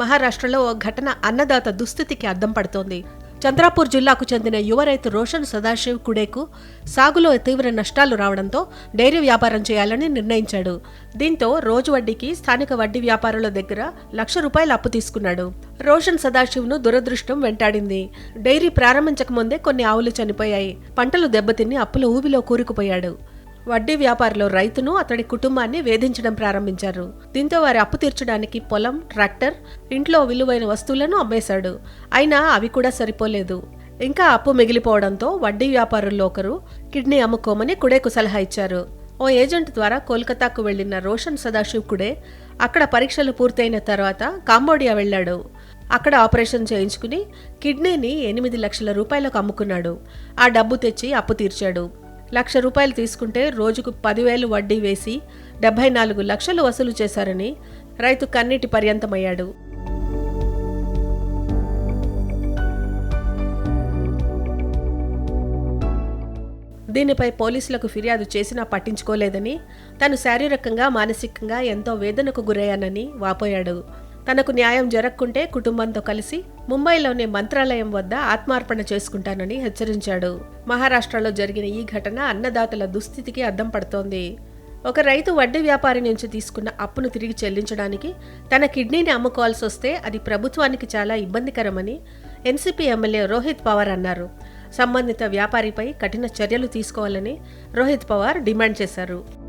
మహారాష్ట్రలో ఓ ఘటన అన్నదాత దుస్థితికి అద్దం పడుతోంది. చంద్రాపూర్ జిల్లాకు చెందిన యువ రైతు రోషన్ సదాశివ్ కుడేకు సాగులో తీవ్ర నష్టాలు రావడంతో డైరీ వ్యాపారం చేయాలని నిర్ణయించాడు. దీంతో రోజు వడ్డీకి స్థానిక వడ్డీ వ్యాపారుల దగ్గర లక్ష రూపాయలు అప్పు తీసుకున్నాడు. రోషన్ సదాశివ్ను దురదృష్టం వెంటాడింది. డైరీ ప్రారంభించక ముందే కొన్ని ఆవులు చనిపోయాయి. పంటలు దెబ్బతిని అప్పుల ఊబిలో కూరుకుపోయాడు. వడ్డీ వ్యాపారులు రైతును అతడి కుటుంబాన్ని వేధించడం ప్రారంభించారు. దీంతో వారి అప్పు తీర్చడానికి పొలం ట్రాక్టర్ ఇంట్లో విలువైన వస్తువులను అమ్మేశాడు. అయినా అవి కూడా సరిపోలేదు. ఇంకా అప్పు మిగిలిపోవడంతో వడ్డీ వ్యాపారుల్లో ఒకరు కిడ్నీ అమ్ముకోమని కుడేకు సలహా ఇచ్చారు. ఓ ఏజెంట్ ద్వారా కోల్కతాకు వెళ్ళిన రోషన్ సదాశివ్ కుడే అక్కడ పరీక్షలు పూర్తయిన తర్వాత కాంబోడియా వెళ్ళాడు. అక్కడ ఆపరేషన్ చేయించుకుని కిడ్నీని ఎనిమిది లక్షల రూపాయలకు అమ్ముకున్నాడు. ఆ డబ్బు తెచ్చి అప్పు తీర్చాడు. లక్ష రూపాయలు తీసుకుంటే రోజుకు పదివేలు వడ్డీ వేసి డెబ్బై నాలుగు లక్షలు వసూలు చేశారని రైతు కన్నీటి పర్యంతమయ్యాడు. దీనిపై పోలీసులకు ఫిర్యాదు చేసినా పట్టించుకోలేదని తను శారీరకంగా మానసికంగా ఎంతో వేదనకు గురయ్యానని వాపోయాడు. తనకు న్యాయం జరగకుంటే కుటుంబంతో కలిసి ముంబైలోని మంత్రాలయం వద్ద ఆత్మార్పణ చేసుకుంటానని హెచ్చరించాడు. మహారాష్ట్రలో జరిగిన ఈ ఘటన అన్నదాతల దుస్థితికి అద్దం పడుతోంది. ఒక రైతు వడ్డీ వ్యాపారి నుంచి తీసుకున్న అప్పును తిరిగి చెల్లించడానికి తన కిడ్నీని అమ్ముకోవాల్సి వస్తే అది ప్రభుత్వానికి చాలా ఇబ్బందికరమని ఎన్సీపీ ఎమ్మెల్యే రోహిత్ పవార్ అన్నారు. సంబంధిత వ్యాపారిపై కఠిన చర్యలు తీసుకోవాలని రోహిత్ పవార్ డిమాండ్ చేశారు.